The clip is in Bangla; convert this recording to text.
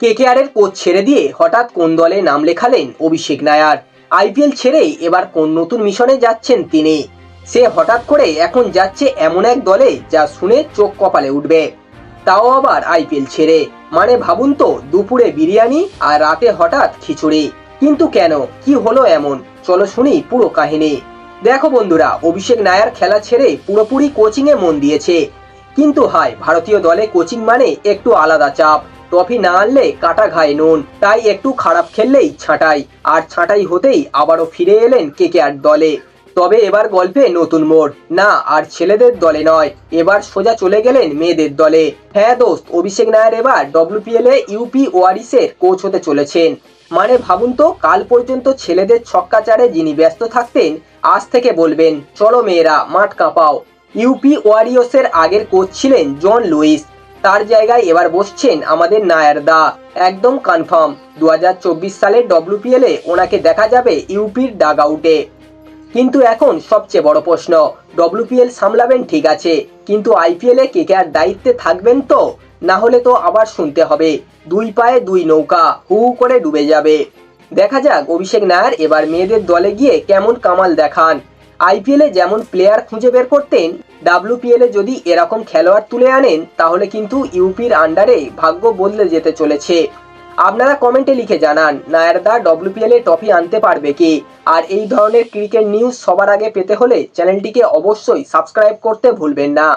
কেকেআরের কোচ ছেড়ে দিয়ে হঠাৎ কোন দলে নাম লেখালেন অভিষেক নায়ার। আইপিএল ছেড়ে এবার কোন নতুন মিশনে যাচ্ছেন তিনি। সে হঠাৎ করে এখন যাচ্ছে এমন এক দলে যা শুনে চোখ কপালে উঠবে। তাও আবার আইপিএল ছেড়ে। মানে ভাবুন তো, দুপুরে বিরিয়ানি আর রাতে হঠাৎ খিচুড়ি। কিন্তু কেন? কি হলো এমন? চলো শুনি পুরো কাহিনী। দেখো বন্ধুরা, অভিষেক নায়ার খেলা ছেড়ে পুরোপুরি কোচিংয়ে মন দিয়েছে। কিন্তু হাই ভারতীয় দলে কোচিং মানে একটু আলাদা চাপ। ট্রফি না আনলে কাটা ঘায়ে নুন। তাই একটু খারাপ খেললেই ছাঁটাই। আর ছাঁটাই হতেই আবারও ফিরে এলেন কেকেআর দলে। তবে এবার গল্পে নতুন মোড়। না, আর ছেলেদের দলে নয়। এবার সোজা চলে গেলেন মেয়েদের দলে। হ্যাঁ দোস্ত, অভিষেক নায়ার এবার ডব্লিউপিএল এ ইউপি ওয়ারিসের কোচ হতে চলেছেন। মানে ভাবুন তো, কাল পর্যন্ত ছেলেদের ছক্কাচারে যিনি ব্যস্ত থাকতেন, আজ থেকে বলবেন, চলো মেয়েরা, মাঠ কাঁপাও। ইউপি ওয়ারিয়সের আগের কোচ ছিলেন জন লুইস। তার জায়গায় এবার বসছেন আমাদের নায়ার দা একদম কনফার্ম দু সালের ডব্লিউপিএল এ ওনাকে দেখা যাবে ইউপির ডাগ আউটে কিন্তু এখন সবচেয়ে বড় প্রশ্ন ডব্লিউপিএল সামলাবেন ঠিক আছে, কিন্তু আইপিএল এ কে আর দায়িত্বে থাকবেন তো? না হলে তো আবার শুনতে হবে, দুই পায়ে দুই নৌকা, হু হু করে ডুবে যাবে। দেখা যাক অভিষেক নায়ার এবার মেয়েদের দলে গিয়ে কেমন কামাল দেখান। আইপিএল যেমন প্লেয়ার খুঁজে বের করতেন ডাব্লিউপিএল যদি এরকম খেলোয়াড় তুলে আনেন, তাহলে কিন্তু ইউপির আন্ডারে ভাগ্য বদলে যেতে চলেছে। আপনারা কমেন্টে লিখে জানান, নায়ারদা ডব্লিউপিএল এ ট্রফি আনতে পারবে কি? আর এই ধরনের ক্রিকেট নিউজ সবার আগে পেতে হলে চ্যানেলটিকে অবশ্যই সাবস্ক্রাইব করতে ভুলবেন না।